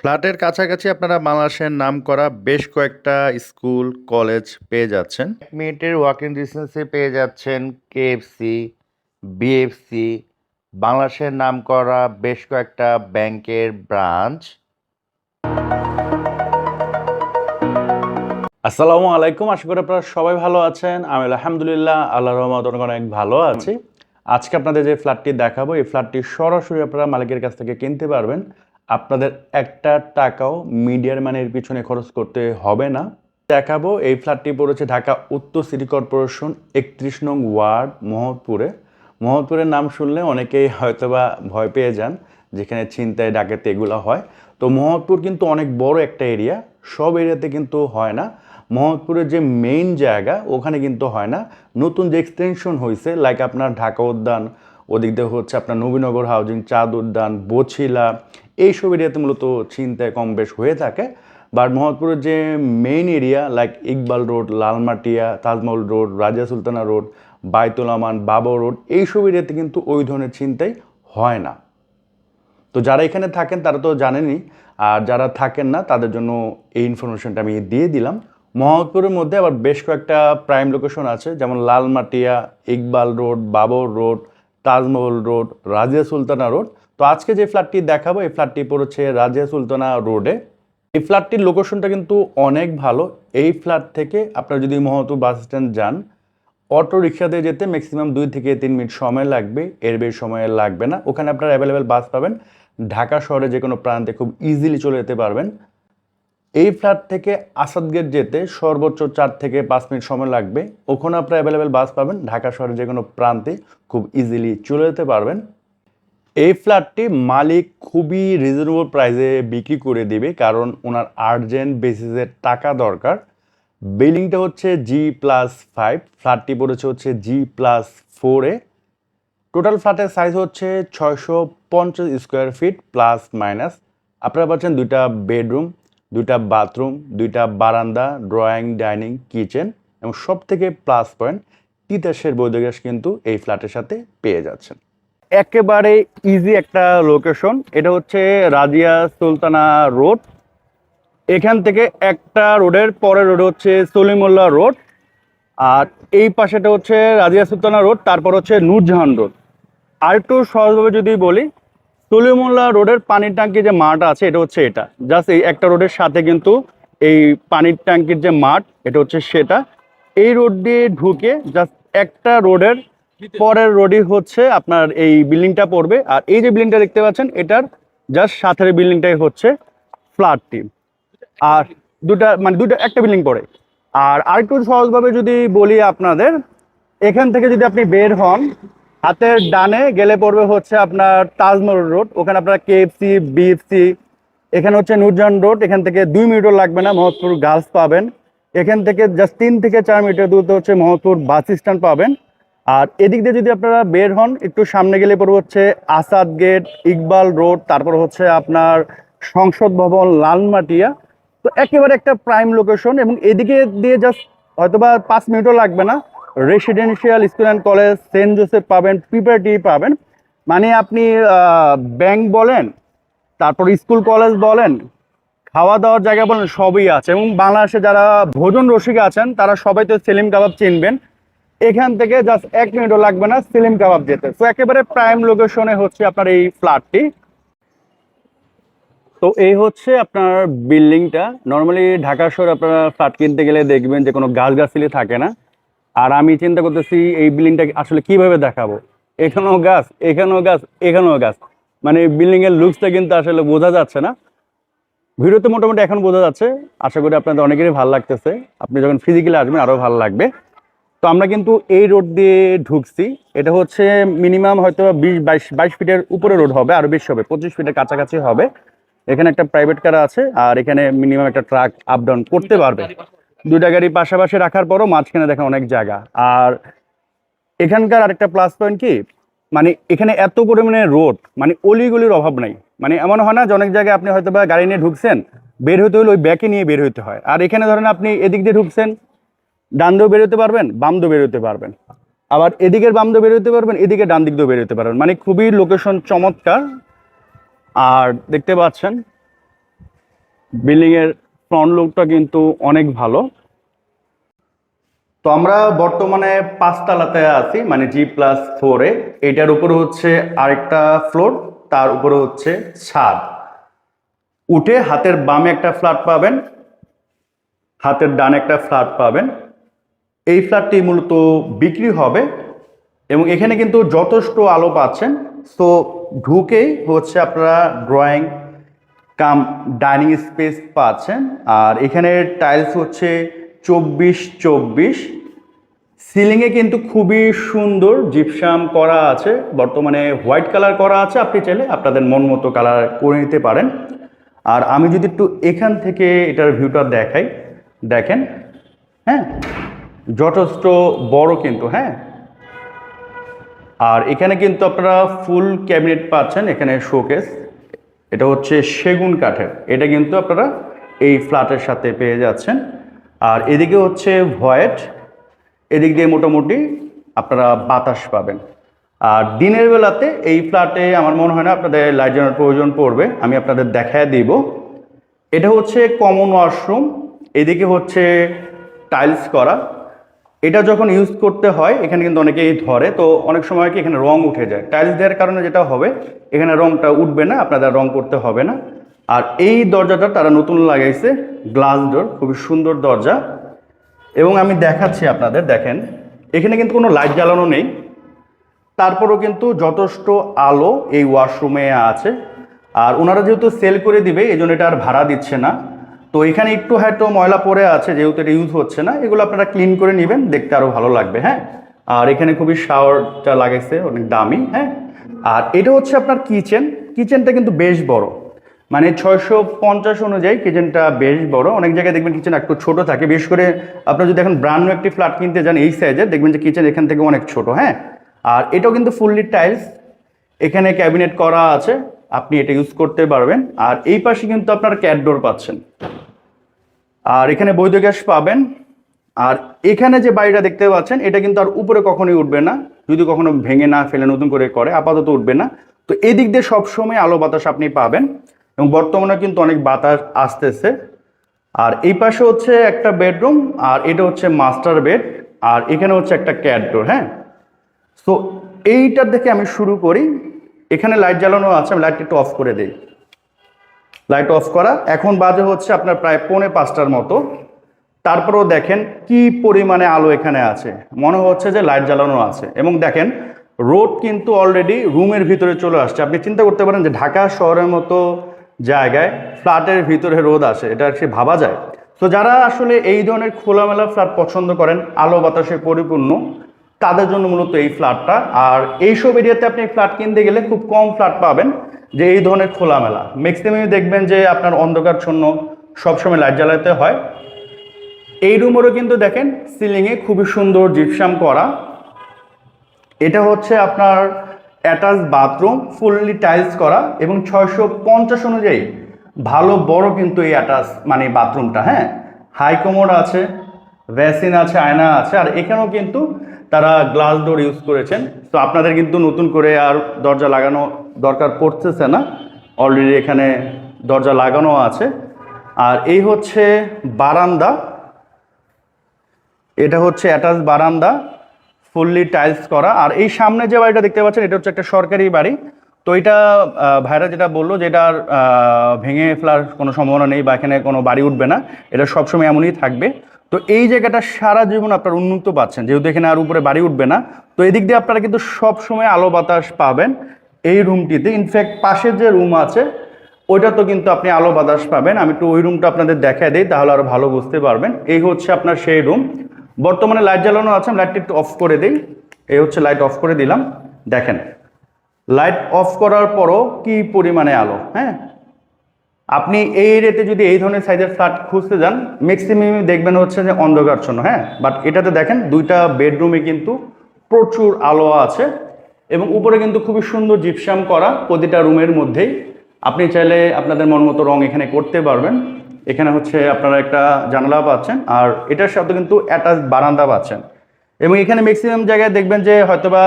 ফ্ল্যাটের কাছাকাছি আপনারা বাংলাদেশের নাম করা বেশ কয়েকটা স্কুল, কলেজ পেয়ে যাচ্ছেন। এক মিনিটের ওয়াকিং ডিস্টেন্সে পেয়ে যাচ্ছেন কেএফসি বিএফসি বাংলাদেশের নাম করা বেশ কয়েকটা ব্যাংকের ব্রাঞ্চ আসসালামু আলাইকুম, আশা করি আপনারা সবাই ভালো আছেন। আমি আলহামদুলিল্লাহ আল্লাহ রহমত অনেক ভালো আছি। আজকে আপনাদের যে ফ্ল্যাটটি দেখাবো, এই ফ্ল্যাটটি সরাসরি আপনারা মালিকের কাছ থেকে কিনতে পারবেন। আপনাদের একটা টাকাও মিডিয়ার মানের পিছনে খরচ করতে হবে না। দেখাবো, এই ফ্ল্যাটটি পড়েছে ঢাকা উত্তর সিটি কর্পোরেশন একত্রিশ নং ওয়ার্ড মোহাম্মদপুরে মোহাম্মদপুরের নাম শুনলে অনেকেই হয়তোবা ভয় পেয়ে যান, যেখানে ছিনতাই, ডাকাতি এগুলো হয়। তো মোহাম্মদপুর কিন্তু অনেক বড় একটা এরিয়া, সব এরিয়াতে কিন্তু হয় না। মোহাম্মদপুরের যে মেইন জায়গা, ওখানে কিন্তু হয় না। নতুন যে এক্সটেনশন হয়েছে লাইক আপনার ঢাকা উদ্যান, ওদিক দিয়ে হচ্ছে আপনার নবীনগর হাউজিং, চাঁদ উদ্যান, বছিলা এইসব এরিয়াতে মূলত ছিনতাই কম বেশ হয়ে থাকে। বাট মোহাম্মদপুরের যে main area like Iqbal road, Lalmatia, Taj Mahal road, Raja Sultana road, বাইতুল আমান, বাবর রোড, এই এইসব এরিয়াতে কিন্তু ওই ধরনের ছিনতাই হয় না। তো যারা এখানে থাকেন, তারা তো জানেনই, আর যারা থাকেন না, তাদের জন্য এই ইনফরমেশনটা আমি দিয়ে দিলাম। মোহাম্মদপুরের মধ্যে আবার বেশ কয়েকটা প্রাইম লোকেশন আছে, যেমন Lalmatia, Iqbal road, Babar road, Taj Mahal road Razia Sultana road তো আজকে যে ফ্ল্যাটটি দেখাবো, এই ফ্ল্যাটটি পড়েছে রাজিয়া সুলতানা রোডে এই ফ্ল্যাটটির লোকেশনটা কিন্তু অনেক ভালো। এই ফ্ল্যাট থেকে আপনারা যদি মহতু বাস স্ট্যান্ড যান, অটো রিক্সাতে যেতে ম্যাক্সিমাম দুই থেকে তিন মিনিট সময় লাগবে। এর বেশি সময় লাগবে না। ওখানে আপনারা অ্যাভেলেবেল বাস পাবেন। ঢাকা শহরে যে কোনো প্রান্তে খুব ইজিলি চলে যেতে পারবেন। এই ফ্ল্যাট থেকে আসাদ গেট যেতে সর্বোচ্চ চার থেকে পাঁচ মিনিট সময় লাগবে। ওখানে আপনারা অ্যাভেলেবেল বাস পাবেন। ঢাকা শহরে যে কোনো প্রান্তে খুব ইজিলি চলে যেতে পারবেন। এই ফ্ল্যাটটি মালিক খুবই রিজনেবল প্রাইসে বিক্রি করে দিবে, কারণ ওনার আর্জেন্ট বেসিসের টাকা দরকার। বিল্ডিংটা হচ্ছে জি প্লাস ফাইভ ফ্ল্যাটটি পড়েছে হচ্ছে জি প্লাস ফোরে টোটাল ফ্ল্যাটের সাইজ হচ্ছে ছয়শো পঞ্চাশ স্কোয়ার ফিট প্লাস মাইনাস আপনারা পাচ্ছেন দুইটা বেডরুম দুইটা বাথরুম দুইটা বারান্দা ড্রয়িং ডাইনিং কিচেন এবং সব থেকে প্লাস পয়েন্ট তিতাসের বৈধ গ্যাস কিন্তু এই ফ্ল্যাটের সাথে পেয়ে যাচ্ছেন। একেবারে ইজি একটা লোকেশন এটা হচ্ছে রাজিয়া সুলতানা রোড এখান থেকে একটা রোডের পরের রোড হচ্ছে সলিমুল্লাহ রোড আর এই পাশেটা হচ্ছে রাজিয়া সুলতানা রোড তারপর হচ্ছে নূরজাহান রোড আর একটু সহজভাবে যদি বলি, সলিমুল্লাহ রোডের পানির ট্যাঙ্কি যে মাঠ আছে, এটা হচ্ছে এটা। জাস্ট এই একটা রোডের সাথে কিন্তু এই পানির ট্যাঙ্কির যে মাঠ, এটা হচ্ছে সেটা। এই রোড দিয়ে ঢুকে জাস্ট একটা রোডের পরের রোডই হচ্ছে আপনার এই বিল্ডিংটা পড়বে। আর এই যে বিল্ডিংটা দেখতে পাচ্ছেন, এটার জাস্ট সাথের বিল্ডিংটাই হচ্ছে ফ্ল্যাটটি আর দুটা মানে দুটো, একটা বিল্ডিং পড়ে। আর আরেকটু সহজভাবে যদি বলি আপনাদের, এখান থেকে যদি আপনি বের হন, হাতের ডানে গেলে পড়বে হচ্ছে আপনার তাজমহল রোড। ওখানে আপনার কেএফসি বিএফসি এখানে হচ্ছে নুরজান রোড। এখান থেকে দুই মিনিটও লাগবে না মহৎপুর গার্লস পাবেন। এখান থেকে জাস্ট তিন থেকে চার মিনিটের দূরত্ব হচ্ছে মহৎপুর বাস স্ট্যান্ড পাবেন। আর এদিক দিয়ে যদি আপনারা বের হন, একটু সামনে গেলে পড়বে হচ্ছে আসাদ গেট, ইকবাল রোড, তারপর হচ্ছে আপনার সংসদ ভবন লালমাটিয়া। তো একেবারে একটা প্রাইম লোকেশন এবং এদিকে দিয়ে জাস্ট হয়তোবা পাঁচ মিনিটও লাগবে না। Residential school and college Saint Joseph পাবেন প্রিপারেটি পাবেন। মানে আপনি ব্যাংক বলেন, তারপর স্কুল কলেজ বলেন, খাওয়া দাওয়ার জায়গা বলেন, সবই আছে। এবং বাংলাদেশে যারা ভোজন রসিক আছেন, তারা সবাই তো সেলিম কাবাব চিনবেন। এখান থেকে জাস্ট এক মিনিটও লাগবে না সিলিম কাবাব যেতে। তো একেবারে প্রাইম লোকেশনে হচ্ছে আপনার এই ফ্ল্যাটটি তো এই হচ্ছে আপনার বিল্ডিংটা নর্মালি ঢাকা শহরে আপনারা ফ্ল্যাট কিনতে গেলে দেখবেন যে কোনো গাছ গাছালি থাকে না। আর আমি চিন্তা করতেছি, এই বিল্ডিংটা আসলে কীভাবে দেখাবো? এখানেও গাছ এখানেও গাছ এখানেও গাছ। মানে বিল্ডিং এর লুকসটা কিন্তু আসলে বোঝা যাচ্ছে না। ভিডিওতে মোটামুটি এখন বোঝা যাচ্ছে। আশা করি আপনাদের অনেকেরই ভালো লাগতেছে। আপনি যখন ফিজিক্যালি আসবেন আরও ভালো লাগবে। তো আমরা কিন্তু এই রোড দিয়ে ঢুকছি। এটা হচ্ছে মিনিমাম হয়তো বিশ, বাইশ বাইশ ফিটের উপরে রোড হবে আরও বেশি হবে, পঁচিশ ফিটের কাছাকাছি হবে। এখানে একটা প্রাইভেট কার আছে, আর এখানে মিনিমাম একটা ট্রাক আপ ডাউন করতে পারবে। দুইটা গাড়ি পাশাপাশি রাখার পরও মাঝখানে দেখেন অনেক জায়গা। আর এখানকার আরেকটা প্লাস পয়েন্ট কি? মানে এখানে এত পরিমাণে রোড মানে অলিগলির অভাব নাই। মানে এমন হয় না যে অনেক জায়গায় আপনি হয়তো বা গাড়ি নিয়ে ঢুকছেন, বের হতে হলে ওই ব্যাকে নিয়ে বের হতে হয়। আর এখানে ধরেন আপনি এদিক দিয়ে ঢুকছেন ডান দিয়েও বেরোতে পারবেন বাম দিয়েও বেরোতে পারবেন। আবার এদিকের বাম দিয়ে বেরোতে পারবেন, এদিকে ডান দিক দিয়েও বেরোতে পারবেন। মানে খুবই লোকেশন চমৎকার। আর দেখতে পাচ্ছেন বিল্ডিং এর ফ্রন্ট লুকটা কিন্তু অনেক ভালো। তো আমরা বর্তমানে পাঁচতলাতে আছি মানে জি প্লাস ফোরে এটার উপরে হচ্ছে আরেকটা ফ্লোর তার উপরে হচ্ছে ছাদ। উঠে হাতের বামে একটা ফ্ল্যাট পাবেন, হাতের ডানে একটা ফ্ল্যাট পাবেন। এই ফ্ল্যাটটি মূলত বিক্রি হবে এবং এখানে কিন্তু যথেষ্ট আলো পাচ্ছেন। তো ঢুকেই হচ্ছে আপনারা ড্রয়িং কাম ডাইনিং স্পেস পাচ্ছেন। আর এখানে টাইলস হচ্ছে চব্বিশ চব্বিশ। সিলিংয়ে কিন্তু খুবই সুন্দর জিপসাম করা আছে। বর্তমানে হোয়াইট কালার করা আছে। আপনি চাইলে আপনাদের মন মতো কালার করে নিতে পারেন। আর আমি যদি একটু এখান থেকে এটার ভিউটা দেখাই, দেখেন হ্যাঁ? যথেষ্ট বড় কিন্তু হ্যাঁ? আর এখানে কিন্তু আপনারা ফুল ক্যাবিনেট পাচ্ছেন, এখানে শোকেস। এটা হচ্ছে সেগুন কাঠের। এটা কিন্তু আপনারা এই ফ্ল্যাটের সাথে পেয়ে যাচ্ছেন। আর এদিকে হচ্ছে ভয়েট এদিক দিয়ে মোটামুটি আপনারা বাতাস পাবেন। আর দিনের বেলাতে এই ফ্ল্যাটে আমার মনে হয় না আপনাদের লাইট জ্বালানোর প্রয়োজন পড়বে, আমি আপনাদের দেখায় দিব। এটা হচ্ছে কমন ওয়াশরুম, এদিকে হচ্ছে টাইলস করা। এটা যখন ইউজ করতে হয়, এখানে কিন্তু অনেকেই ধরে, তো অনেক সময় কি এখানে রং উঠে যায়। টাইলস দেওয়ার কারণে যেটা হবে, এখানে রংটা উঠবে না, আপনাদের রং করতে হবে না। আর এই দরজাটা তারা নতুন লাগাইছে গ্লাস ডোর খুবই সুন্দর দরজা। এবং আমি দেখাচ্ছি আপনাদের, দেখেন, এখানে কিন্তু কোনো লাইট জ্বালানো নেই। তারপরও কিন্তু যথেষ্ট আলো এই ওয়াশরুমে আছে। আর ওনারা যেহেতু সেল করে দিবে, এই জন্য এটা আর ভাড়া দিচ্ছে না। তো এখানে একটু হয়তো ময়লা পড়ে আছে, যেহেতু এটা ইউজ হচ্ছে না, এগুলো আপনারা ক্লিন করে নেবেন, দেখতে আরও ভালো লাগবে হ্যাঁ? আর এখানে খুবই শাওয়ারটা লাগাইছে, অনেক দামি হ্যাঁ? আর এটা হচ্ছে আপনার কিচেন কিচেনটা কিন্তু বেশ বড় মানে ছয়শো পঞ্চাশ অনুযায়ী কিচেনটা বেশ বড়, অনেক জায়গায় দেখবেন কিচেন একটু ছোট থাকে, বিশেষ করে আপনার যদি এখন ব্র্যান্ড নিউ একটি ফ্ল্যাট কিনতে যান এই সাইজে দেখবেন যে কিচেন এখান থেকে অনেক ছোট হ্যাঁ? আর এটাও কিন্তু ফুললি টাইলস এখানে ক্যাবিনেট করা আছে আপনি এটা ইউজ করতে পারবেন। আর এই পাশে কিন্তু আপনার ক্যাটডোর পাচ্ছেন। আর এখানে বৈধ গ্যাস পাবেন। আর এখানে যে বাড়িটা দেখতে পাচ্ছেন, এটা কিন্তু আর উপরে কখনোই উঠবে না। যদি কখনো ভেঙে না ফেলে, নতুন করে করে, আপাতত উঠবে না। তো এদিক দিয়ে সবসময় আলো বাতাস আপনি পাবেন। এবং বর্তমানে কিন্তু অনেক বাতাস আসতেছে। আর এই পাশে হচ্ছে একটা বেডরুম আর এটা হচ্ছে মাস্টার বেড আর এখানে হচ্ছে একটা ক্যাট ডোর হ্যাঁ? সো এইটার দেখে আমি শুরু করি। এখানে লাইট জ্বালানো আছে, আমি লাইটটা একটু অফ করে দিই। লাইট অফ করা। এখন বাজে হচ্ছে আপনার প্রায় পৌনে পাঁচটার মতো। তারপরেও দেখেন কি পরিমাণে আলো এখানে আছে। মনে হচ্ছে যে লাইট জ্বালানো আছে। এবং দেখেন রোড কিন্তু অলরেডি রুমের ভিতরে চলে আসছে। আপনি চিন্তা করতে পারেন যে ঢাকা শহরের মতো জায়গায় ফ্ল্যাটের ভিতরে রোদ আসে, এটা সে ভাবা যায়? তো যারা আসলে এই ধরনের খোলামেলা ফ্ল্যাট পছন্দ করেন, আলো বাতাসে পরিপূর্ণ তাদের জন্য মূলত এই ফ্ল্যাটটা। আর এইসব এরিয়াতে আপনি ফ্ল্যাট কিনতে গেলে খুব কম ফ্ল্যাট পাবেন, যে এই ধরনের খোলামেলা। ম্যাক্সিমাম দেখবেন যে আপনার অন্ধকারচ্ছন্ন সবসময় লাইট জ্বালাতে হয়। এই রুমেরও কিন্তু দেখেন সিলিংয়ে খুবই সুন্দর জিপসাম করা। এটা হচ্ছে আপনার অ্যাটাচ বাথরুম, ফুললি টাইলস করা এবং ছয়শো পঞ্চাশ অনুযায়ী ভালো বড় কিন্তু এই অ্যাটাচ মানে বাথরুমটা হ্যাঁ? হাই কমোড আছে, ভ্যাসিন আছে, আয়না আছে, আর এখানেও কিন্তু তারা গ্লাস ডোর ইউজ করেছেন। তো আপনাদের কিন্তু নতুন করে আর দরজা লাগানো দরকার পড়তেছে না। অলরেডি এখানে দরজা লাগানো আছে। আর এই হচ্ছে বারান্দা। এটা হচ্ছে অ্যাটাচ বারান্দা ফুললি টাইলস করা। আর এই সামনে যে বাড়িটা দেখতে পাচ্ছেন, এটা হচ্ছে একটা সরকারি বাড়ি। তো এটা ভাইরা যেটা বলল যে এটার ভেঙে ফেলার কোনো সম্ভাবনা নেই বা এখানে কোনো বাড়ি উঠবে না। এটা সবসময় এমনই থাকবে। তো এই জায়গাটা সারা জীবন আপনার উন্নত পাচ্ছেন। যেহেতু এখানে আর উপরে বাড়ি উঠবে না। তো এদিক দিয়ে আপনারা কিন্তু সবসময় আলো বাতাস পাবেন এই রুমটিতে। ইনফ্যাক্ট পাশের যে রুম আছে ওইটা তো কিন্তু আপনি আলো বাতাস পাবেন। আমি একটু ওই রুমটা আপনাদের দেখায় দিই, তাহলে আরও ভালো বুঝতে পারবেন। এই হচ্ছে আপনার সেই রুম। বর্তমানে লাইট জ্বালানো আছে, আমি লাইটটা একটু অফ করে দিই। এই হচ্ছে লাইট অফ করে দিলাম। দেখেন, লাইট অফ করার পরও কি পরিমাণে আলো হ্যাঁ? আপনি এই রেটে যদি এই ধরনের সাইজের ফ্ল্যাট খুঁজতে যান ম্যাক্সিমাম দেখবেন হচ্ছে যে অন্ধকারচ্ছন্ন হ্যাঁ? বাট এটাতে দেখেন দুইটা বেডরুমে কিন্তু প্রচুর আলো আছে এবং উপরে কিন্তু খুবই সুন্দর জিপসাম করা প্রতিটা রুমের মধ্যেই। আপনি চাইলে আপনাদের মন মতো রং এখানে করতে পারবেন। এখানে হচ্ছে আপনারা একটা জানালা পাচ্ছেন আর এটার সাথে কিন্তু অ্যাটাচ বারান্দা পাচ্ছেন। এবং এখানে ম্যাক্সিমাম জায়গায় দেখবেন যে হয়তোবা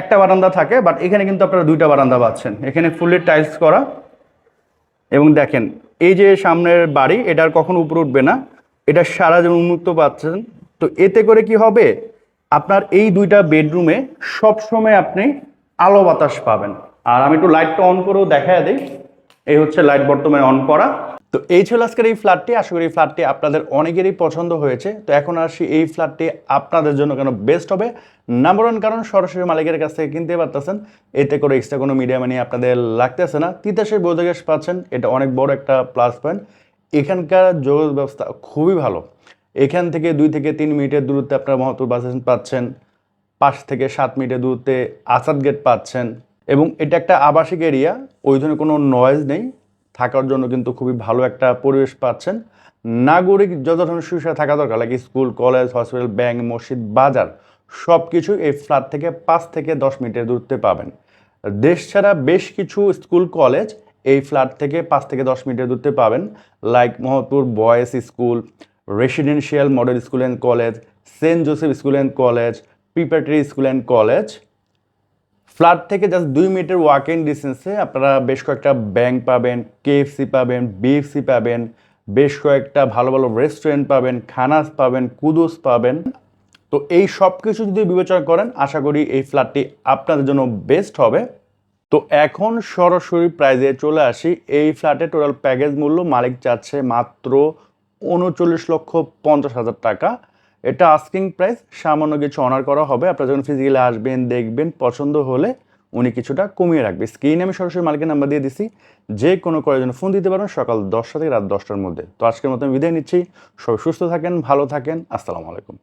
একটা বারান্দা থাকে বাট এখানে কিন্তু আপনারা দুইটা বারান্দা পাচ্ছেন। এখানে ফুললি টাইলস করা। এবং দেখেন, এই যে সামনের বাড়ি, এটার কখন উপরে উঠবে না। এটা সারা যেমন উন্মুক্ত পাচ্ছেন। তো এতে করে কি হবে? আপনার এই দুইটা বেডরুমে সবসময় আপনি আলো বাতাস পাবেন। আর আমি একটু লাইটটা অন করেও দেখা দিই। এই হচ্ছে লাইট বর্তমানে অন করা। তো এই ছিল আজকের এই ফ্ল্যাটটি। আশা করি এই ফ্ল্যাটটি আপনাদের অনেকেরই পছন্দ হয়েছে। তো এখন আসি এই ফ্ল্যাটটি আপনাদের জন্য কেন বেস্ট হবে। নাম্বার ওয়ান কারণ, সরাসরি মালিকের কাছ থেকে কিনতে পারতেছেন। এতে করে এক্সট্রা কোনো মিডিয়া মানি আপনাদের লাগতেছে না। তিতাসে বোঝা গ্যাস পাচ্ছেন, এটা অনেক বড় একটা প্লাস পয়েন্ট এখানকার যোগাযোগ ব্যবস্থা খুবই ভালো। এখান থেকে দুই থেকে তিন মিনিটের দূরত্বে আপনারা মহতুর বাস পাচ্ছেন। পাঁচ থেকে সাত মিনিটের দূরত্বে আসাদ গেট পাচ্ছেন। এবং এটা একটা আবাসিক এরিয়া ওই ধরনের কোনো নয়েজ নেই। থাকার জন্য কিন্তু খুবই ভালো একটা পরিবেশ পাচ্ছেন। নাগরিক যত ধরনের সুবিধা থাকা দরকার লাগে স্কুল কলেজ হসপিটাল ব্যাংক মসজিদ, বাজার সব কিছু এই ফ্ল্যাট থেকে পাঁচ থেকে দশ মিনিটের দূরত্বে পাবেন। দেশ ছাড়া বেশ কিছু স্কুল কলেজ এই ফ্ল্যাট থেকে পাঁচ থেকে দশ মিনিটের দূরত্বে পাবেন। Like Mohammadpur boys school residential model school and college Saint Joseph school and college preparatory school and college flat থেকে জাস্ট দুই মিনিটের ওয়াক ইন ডিস্টেন্সে আপনারা বেশ কয়েকটা ব্যাংক পাবেন কেএফসি পাবেন বিএফসি পাবেন, বেশ কয়েকটা ভালো ভালো রেস্টুরেন্ট পাবেন, খানাস পাবেন, কুদুস পাবেন। তো এই সব কিছু যদি বিবেচনা করেন, আশা করি এই ফ্ল্যাটটি আপনাদের জন্য বেস্ট হবে। তো এখন সরাসরি প্রাইজে চলে আসি। এই ফ্ল্যাটে টোটাল প্যাকেজ মূল্য মালিক চাচ্ছে মাত্র উনচল্লিশ লক্ষ পঞ্চাশ হাজার টাকা। এটা আস্কিং প্রাইস সামান্য কিছু অনার করা হবে। আপনারা যখন ফিজিক্যালি আসবেন, দেখবেন, পছন্দ হলে উনি কিছুটা কমিয়ে রাখবে। স্ক্রিনে আমি সরাসরি মালিকের নাম্বার দিয়ে দিছি। যে কোনো করার জন্য ফোন দিতে পারেন সকাল দশটা থেকে রাত দশটার মধ্যে। তো আজকের মতো আমি বিদায় নিচ্ছি। সবাই সুস্থ থাকেন, ভালো থাকেন। আসসালামু আলাইকুম।